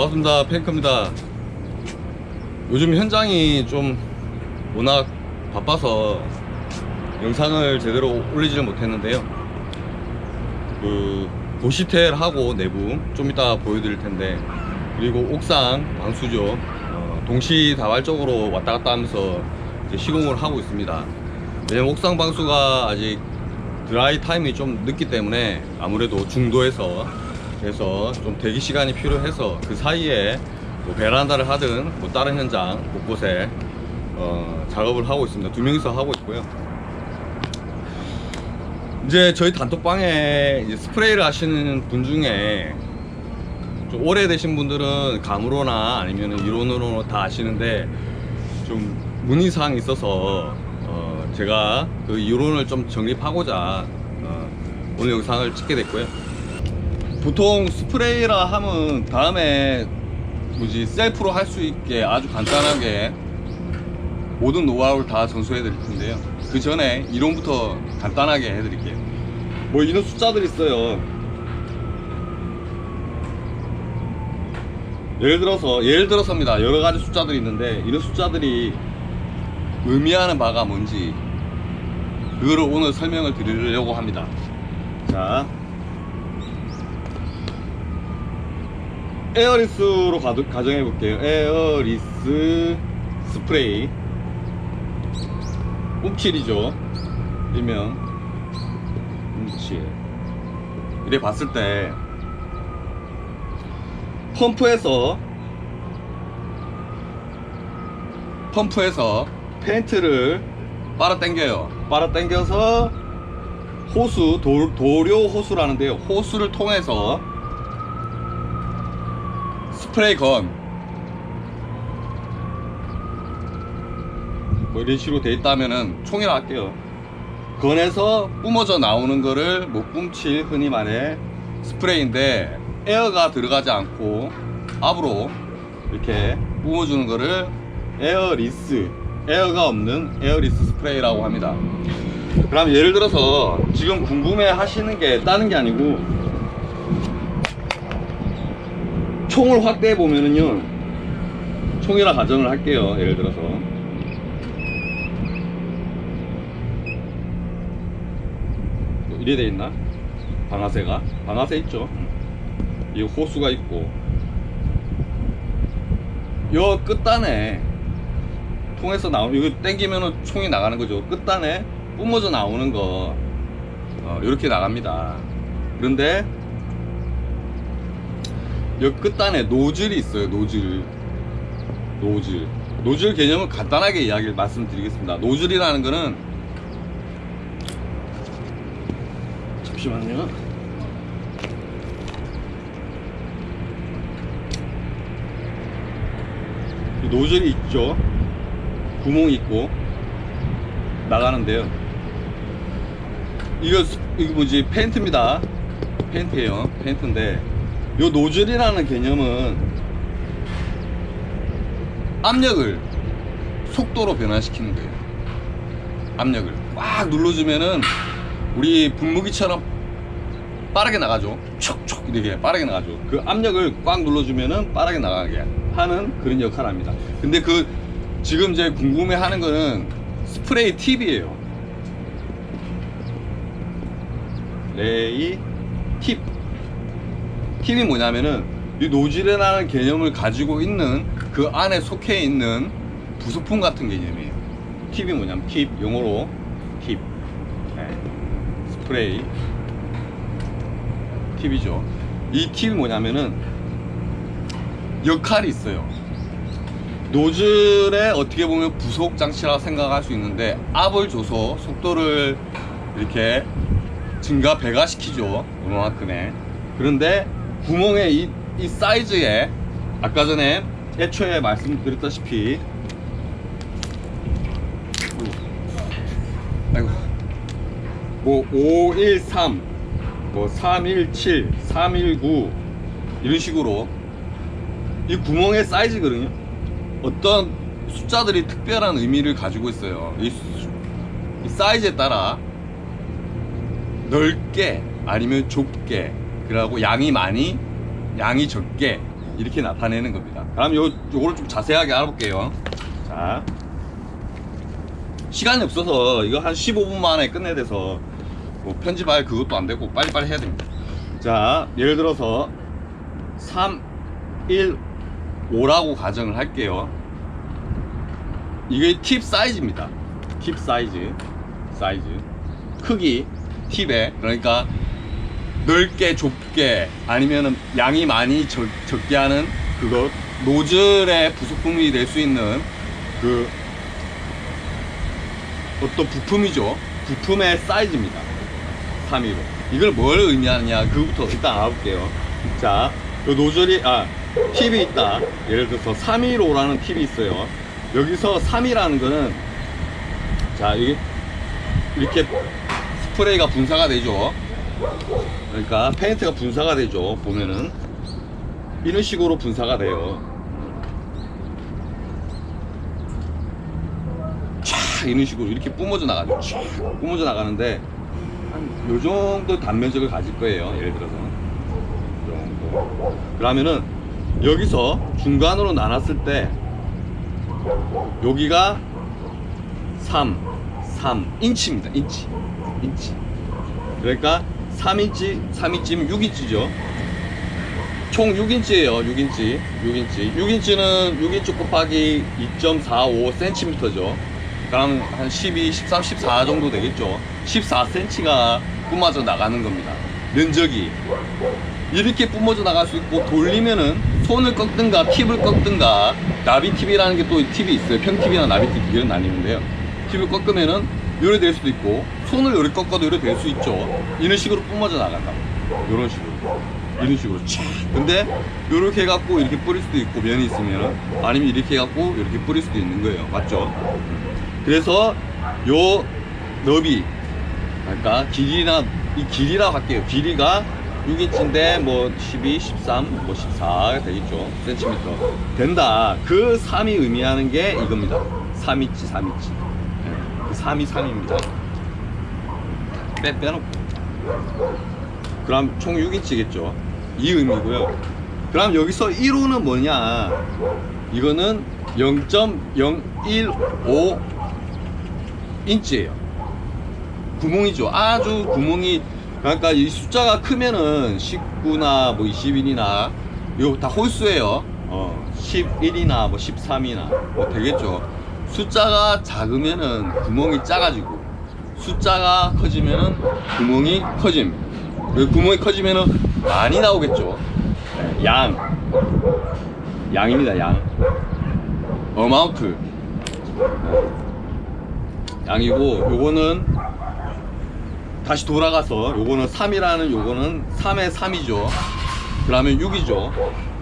반갑습니다. 팬크입니다. 요즘 현장이 좀 워낙 바빠서 영상을 제대로 올리지를 못했는데요. 그 고시텔 하고 내부 좀 이따 보여드릴 텐데 그리고 옥상 방수죠. 어, 동시다발적으로 왔다 갔다 하면서 시공을 하고 있습니다. 왜냐면 옥상 방수가 아직 드라이 타임이 좀 늦기 때문에 아무래도 중도에서 그래서 좀 대기 시간이 필요해서 그 사이에 뭐 베란다를 하든 뭐 다른 현장 곳곳에 어, 작업을 하고 있습니다. 두 명이서 하고 있고요. 이제 저희 단톡방에 이제 스프레이를 하시는 분 중에 좀 오래되신 분들은 감으로나 아니면 이론으로 다 아시는데 좀 문의사항이 있어서 어, 제가 그 이론을 좀 정립하고자 어, 오늘 영상을 찍게 됐고요. 보통 스프레이라 하면 다음에 뭐지 셀프로 할 수 있게 아주 간단하게 모든 노하우를 다 전수해 드릴 텐데요. 그 전에 이론부터 간단하게 해 드릴게요. 뭐 이런 숫자들 있어요. 예를 들어서 예를 들어서입니다. 여러 가지 숫자들이 있는데 이런 숫자들이 의미하는 바가 뭔지 그거를 오늘 설명을 드리려고 합니다. 자, 에어리스로 가정해 볼게요. 에어리스 스프레이 움킬이죠. 일명 움킬. 이래 봤을 때 펌프에서 펌프에서 페인트를 빨아 당겨요. 빨아 당겨서 호수 도, 도료 호수라는데요. 호수를 통해서 스프레이 건. 뭐 이런 식으로 돼 있다면은 총이라 할게요. 건에서 뿜어져 나오는 거를 못 뿜칠 흔히 말해 스프레이인데 에어가 들어가지 않고 압으로 이렇게 뿜어주는 거를 에어리스 에어가 없는 에어리스 스프레이라고 합니다. 그럼 예를 들어서 지금 궁금해 하시는 게 다른 게 아니고 총을 확대해 보면은요 총이라 가정을 할게요 예를 들어서. 뭐 이래 돼 있나? 방아쇠가? 방아쇠 있죠. 이 호수가 있고. 요 끝단에 통해서 나오는 이거 땡기면은 총이 나가는 거죠. 끝단에 뿜어져 나오는 거. 어, 이렇게 나갑니다. 그런데 여 끝단에 노즐이 있어요 노즐. 노즐. 노즐 개념을 간단하게 이야기를 말씀드리겠습니다. 노즐이라는 거는 잠시만요. 이 노즐이 있죠. 구멍이 있고 나가는데요. 이거 스- 이거 뭐지? 펜트입니다. 펜트예요. 펜트인데 요 노즐이라는 개념은 압력을 속도로 변화시키는 거예요. 압력을 꽉 눌러주면은 우리 분무기처럼 빠르게 나가죠. 촉촉 이렇게 빠르게 나가죠. 그 압력을 꽉 눌러주면은 빠르게 나가게 하는 그런 역할을 합니다. 근데 그 지금 이제 궁금해 하는 거는 스프레이 팁이에요. 레이 팁. 팁이 뭐냐면은 이 노즐이라는 개념을 가지고 있는 그 안에 속해 있는 부속품 같은 개념이에요. 팁이 뭐냐면 팁 용어로 팁 네. 스프레이 팁이죠. 이 팁이 뭐냐면은 역할이 있어요. 노즐에 어떻게 보면 부속 장치라 생각할 수 있는데 압을 줘서 속도를 이렇게 증가 배가 시키죠 얼마만큼의 그런데 구멍의 이, 이 사이즈에 아까 전에 애초에 말씀드렸다시피 아이고 뭐 513, 뭐 317, 319 이런 식으로 이 구멍의 사이즈거든요. 어떤 숫자들이 특별한 의미를 가지고 있어요. 이, 수- 이 사이즈에 따라 넓게 아니면 좁게 그리고 양이 많이 양이 적게 이렇게 나타내는 겁니다. 그럼 요, 요거를 좀 자세하게 알아볼게요. 자. 시간이 없어서 이거 한 15분 만에 끝내야 돼서 뭐 편집할 그것도 안 되고 빨리빨리 해야 됩니다. 자, 예를 들어서 3, 1, 5라고 가정을 할게요. 이게 팁 사이즈입니다. 팁 사이즈. 사이즈. 크기. 팁에. 그러니까 넓게 좁게 아니면은 양이 많이 적, 적게 하는 그거 노즐의 부속품이 될 수 있는 그 어떤 부품이죠. 부품의 사이즈입니다. 315. 이걸 뭘 의미하느냐 그부터 일단 알아볼게요. 자, 요 노즐이 아 팁이 있다. 예를 들어서 315라는 팁이 있어요. 여기서 3이라는 거는 자 이게 이렇게 스프레이가 분사가 되죠. 그러니까 페인트가 분사가 되죠. 보면은 이런 식으로 분사가 돼요. 촥 이런 식으로 이렇게 뿜어져 나가죠. 촥 뿜어져 나가는데 한 요 정도 단면적을 가질 거예요. 예를 들어서. 그러면은 여기서 중간으로 나눴을 때 여기가 3, 3 인치입니다. 인치, 인치. 그러니까 3인치, 3인치면 6인치죠. 총 6인치예요. 6인치, 6인치. 6인치는 6인치 곱하기 2.45cm죠. 그럼 한 12, 13, 14 정도 되겠죠. 14cm가 뿜어져 나가는 겁니다. 면적이 이렇게 뿜어져 나갈 수 있고 돌리면은 손을 꺾든가 팁을 꺾든가 나비 팁이라는 게 또 팁이 있어요. 평 팁이나 나비 팁두 개는 나뉘는데요. 팁을 꺾으면은 요래 될 수도 있고 손을 요래 꺾어도 요래 될 수 있죠. 이런 식으로 뿜어져 나간다. 이런 식으로. 이런 식으로 촥. 근데 요렇게 해갖고 이렇게 뿌릴 수도 있고 면이 있으면 아니면 이렇게 해갖고 이렇게 뿌릴 수도 있는 거예요. 맞죠? 그래서 요 너비 그러니까 길이나 이 길이라고 할게요. 길이가 6인치인데 뭐 12, 13, 뭐 14가 되겠죠. 센티미터 된다. 그 3이 의미하는 게 이겁니다. 3인치, 3인치. 그 3이 3입니다. 빼 빼놓고. 그럼 총 6인치겠죠. 이 의미고요. 그럼 여기서 1호는 뭐냐? 이거는 0.015 인치예요. 구멍이죠. 아주 구멍이 그러니까 이 숫자가 크면은 19나 뭐 21이나 이거 다 홀수예요. 어, 11이나 뭐 13이나 뭐 되겠죠. 숫자가 작으면은 구멍이 작아지고 숫자가 커지면은 구멍이 커짐. 그 구멍이 커지면은 많이 나오겠죠. 네, 양. 양입니다, 양. 어마운트. 양이고 요거는 다시 돌아가서 요거는 3이라는 요거는 3의 3이죠 그러면 6이죠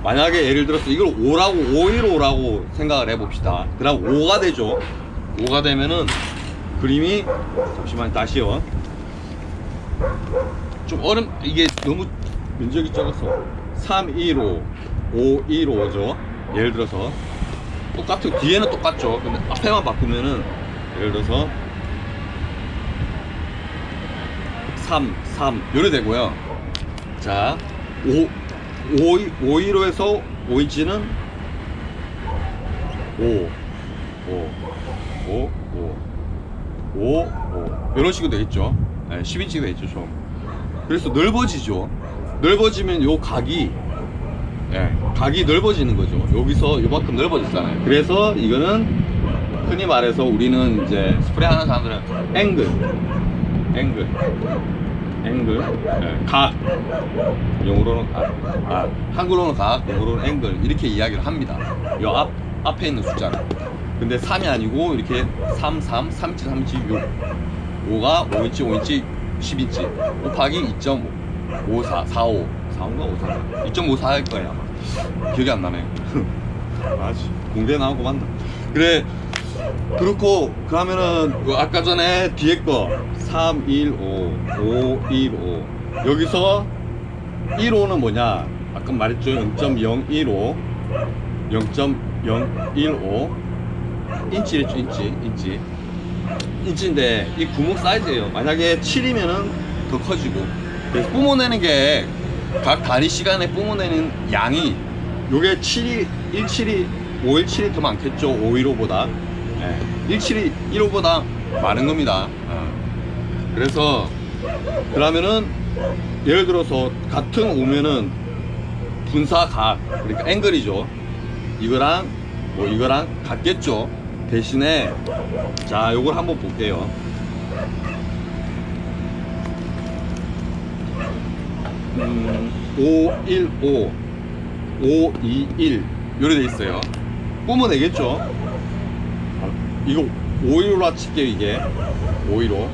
만약에 예를 들어서 이걸 5라고 515라고 생각을 해봅시다. 그럼 5가 되죠. 5가 되면은 그림이 잠시만 다시요. 좀 어렵 이게 너무 면적이 적어서 315 515죠. 예를 들어서 똑같은 뒤에는 똑같죠. 근데 앞에만 바꾸면은 예를 들어서 3, 3 요래 되고요. 자, 5, 5, 515에서 5인치는 5, 5, 5, 5, 5, 5 이런 식으로 되겠죠. 네, 10인치가 되겠죠, 좀. 그래서 넓어지죠. 넓어지면 요 각이 예, 각이 넓어지는 거죠. 여기서 요만큼 넓어졌잖아요. 그래서 이거는 흔히 말해서 우리는 이제 스프레이 하는 사람들은 앵글, 앵글, 앵글, 예, 각, 영어로는 각, 아, 한국어로는 각, 영어로는 앵글 이렇게 이야기를 합니다. 요 앞, 앞에 있는 숫자를. 근데 3이 아니고 이렇게 3, 3, 3, 7, 3, 7, 6. 5가 5인치, 5인치, 10인치 곱하기 2.5, 54, 45, 45인가 54, 2.54 할 거예요. 기억이 안 나네. 아지 공대 나오고 만다. 그래 그렇고 그러면은 그 아까 전에 뒤에 거 315, 515 여기서 15는 뭐냐? 아까 말했죠? 0.015, 0.015 인치랬죠? 인치 인치. 인치인데 이 구멍 사이즈예요. 만약에 7이면은 더 커지고. 그래서 뿜어내는 게 각 단위 시간에 뿜어내는 양이 요게 7이 17이 517이 더 많겠죠? 515보다 네. 17이 15보다 많은 겁니다. 어. 그래서 그러면은 예를 들어서 같은 오면은 분사각 그러니까 앵글이죠. 이거랑 뭐 이거랑 같겠죠. 대신에 자 요걸 한번 볼게요. 음, 515 521 요래 돼 있어요. 뿜어내겠죠? 아, 이거 515라 칠게요 이게. 515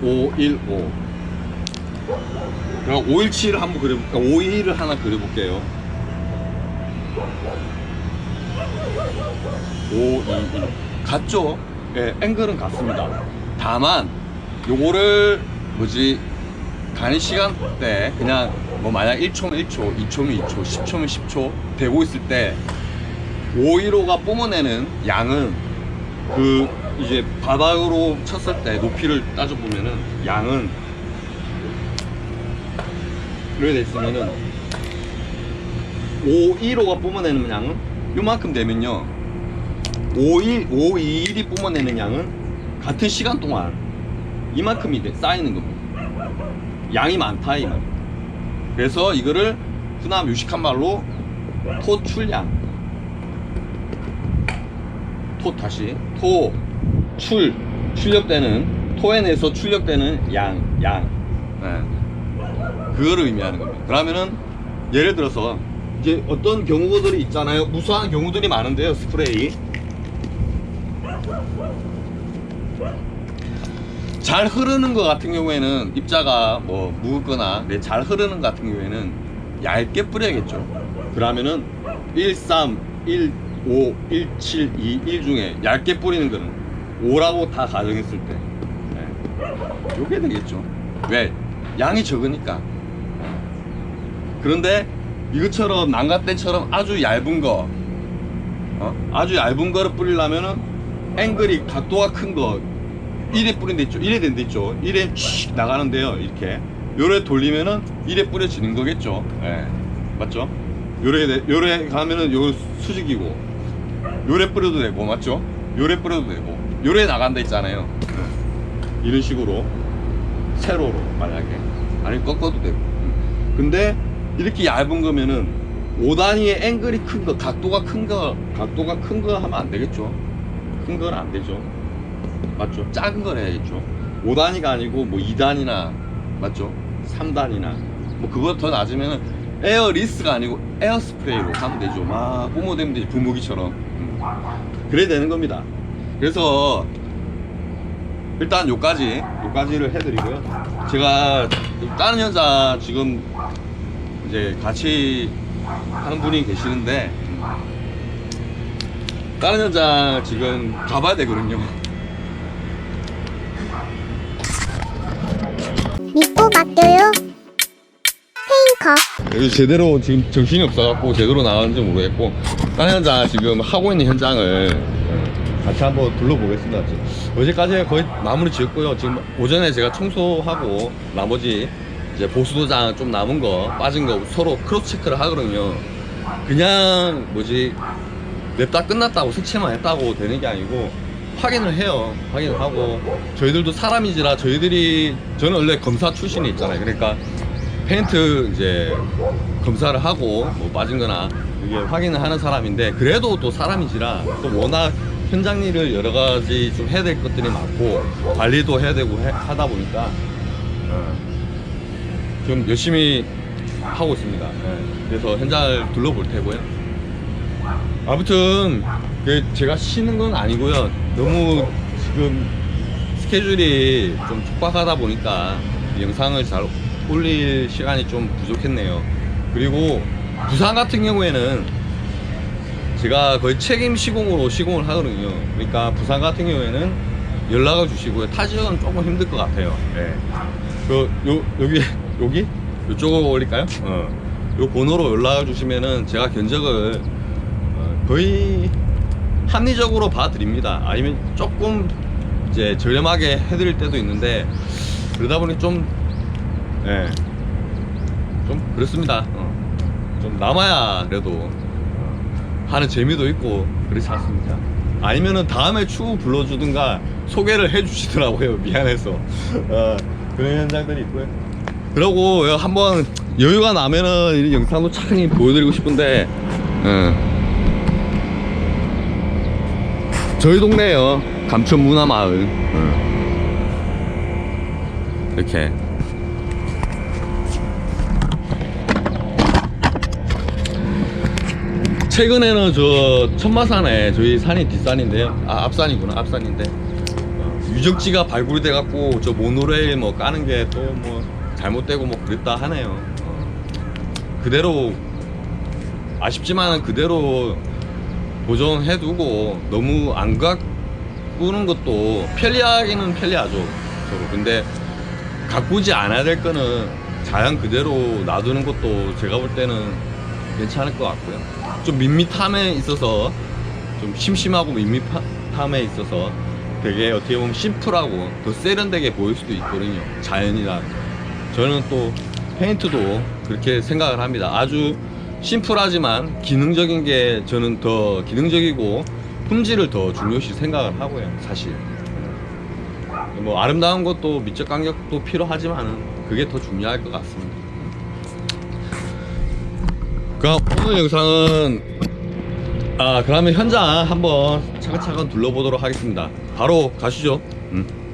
515 그럼 517을 한번 그려볼까? 521을 하나 그려볼게요. 521 같죠? 예, 앵글은 같습니다. 다만 요거를 뭐지 가는 시간대 그냥 뭐 만약 1초면 1초 2초면 2초 10초면 10초 되고 있을 때 515가 뿜어내는 양은 그 이제 바닥으로 쳤을 때 높이를 따져보면은 양은 이렇게 돼 있으면은 515가 뿜어내는 양은 요만큼 되면요. 521, 521이 뿜어내는 양은 같은 시간 동안 이만큼이 돼, 쌓이는 겁니다 양이 많다 이 말. 그래서 이거를 흔한 뮤식한 말로 토출량 토 다시 토 출 출력되는 토엔에서 출력되는 양 양. 네. 그거를 의미하는 겁니다. 그러면은 예를 들어서 이제 어떤 경우들이 있잖아요. 무수한 경우들이 많은데요. 스프레이 잘 흐르는 것 같은 경우에는 입자가 뭐 묽거나 네, 잘 흐르는 것 같은 경우에는 얇게 뿌려야겠죠. 그러면은 1, 3, 1, 5, 1, 7, 2, 1 중에 얇게 뿌리는 거는 5라고 다 가정했을 때 네. 요게 되겠죠. 왜? 양이 적으니까. 그런데 이것처럼 난간대처럼 아주 얇은 거 어? 아주 얇은 거를 뿌리려면은 앵글이 각도가 큰거 1에 뿌린 데 있죠 1에 된데 있죠. 1에 씩 나가는데요 이렇게. 요래 돌리면은 1에 뿌려지는 거겠죠. 예. 맞죠? 요래 돼- 요래 가면은 요 수직이고 요래 뿌려도 되고 맞죠? 요래 뿌려도 되고 요래 나간다 있잖아요. 예. 이런 식으로 세로로 만약에. 아니 꺾어도 되고. 근데 이렇게 얇은 거면은 5단위의 앵글이 큰 거, 각도가 큰 거, 각도가 큰 거 하면 안 되겠죠. 큰 건 안 되죠. 맞죠? 작은 걸 해야겠죠. 5단위가 아니고 뭐 2단이나 맞죠? 3단이나 뭐 그거 더 낮으면은 에어 리스가 아니고 에어 스프레이로 하면 되죠. 막 뿜어대면 되지 분무기처럼. 음. 그래야 되는 겁니다. 그래서 일단 요까지 요까지를 해드리고요. 제가 다른 여자 지금 이제 같이 하는 분이 계시는데 다른 현장 지금 가봐야 되거든요. 맡겨요. 페인커. 제대로 지금 정신이 없어갖고 제대로 나왔는지 모르겠고 다른 현장 지금 하고 있는 현장을 어, 같이 한번 둘러보겠습니다. 어제까지 거의 마무리 지었고요. 지금 오전에 제가 청소하고 나머지 이제 보수도장 좀 남은 거 빠진 거 서로 크로스 체크를 하거든요. 그냥 뭐지 냅다 끝났다고 색칠만 했다고 되는 게 아니고 확인을 해요. 확인을 하고 저희들도 사람이지라 저희들이 저는 원래 검사 출신이 있잖아요. 그러니까 페인트 이제 검사를 하고 뭐 빠진 거나 이게 확인을 하는 사람인데 그래도 또 사람이지라 또 워낙 현장 일을 여러 가지 좀 해야 될 것들이 많고 관리도 해야 되고 해- 하다 보니까 어, 좀 열심히 하고 있습니다. 예. 그래서 현장을 둘러볼 테고요. 아무튼 그 제가 쉬는 건 아니고요. 너무 지금 스케줄이 좀 촉박하다 보니까 이 영상을 잘 올릴 시간이 좀 부족했네요. 그리고 부산 같은 경우에는 제가 거의 책임 시공으로 시공을 하거든요. 그러니까 부산 같은 경우에는 연락을 주시고요. 타 지역은 조금 힘들 것 같아요. 예. 그, 요, 여기, 여기? 이쪽으로 올릴까요? 어. 요 번호로 연락을 주시면은 제가 견적을 어, 거의 합리적으로 봐드립니다. 아니면 조금 이제 저렴하게 해드릴 때도 있는데 그러다 보니 좀 예. 좀 그렇습니다. 어. 좀 남아야 그래도 어, 하는 재미도 있고 그렇지 않습니까? 아니면은 다음에 추후 불러주든가 소개를 해주시더라고요. 미안해서 어, 그런 현장들이 있고요. 그러고 한번 여유가 나면은 이 영상도 차근히 보여드리고 싶은데 예. 저희 동네에요. 감천 문화마을 예. 이렇게 최근에는 저 천마산에 저희 산이 뒷산인데요. 아 앞산이구나 앞산인데 어, 유적지가 발굴이 돼갖고 저 모노레일 뭐 까는 게 또 뭐 잘못되고 뭐 그랬다 하네요. 어, 그대로 아쉽지만은 그대로 보존해두고 너무 안 가꾸는 것도 편리하기는 편리하죠. 서로 근데 가꾸지 않아야 될 거는 자연 그대로 놔두는 것도 제가 볼 때는 괜찮을 것 같고요. 좀 밋밋함에 있어서 좀 심심하고 밋밋함에 있어서 되게 어떻게 보면 심플하고 더 세련되게 보일 수도 있거든요. 자연이라. 저는 또 페인트도 그렇게 생각을 합니다. 아주 심플하지만 기능적인 게 저는 더 기능적이고 품질을 더 중요시 생각을 하고요. 사실. 뭐 아름다운 것도 미적 간격도 필요하지만은 그게 더 중요할 것 같습니다. 그럼 오늘 영상은 아 그러면 현장 한번 차근차근 둘러보도록 하겠습니다. 바로 가시죠. 음.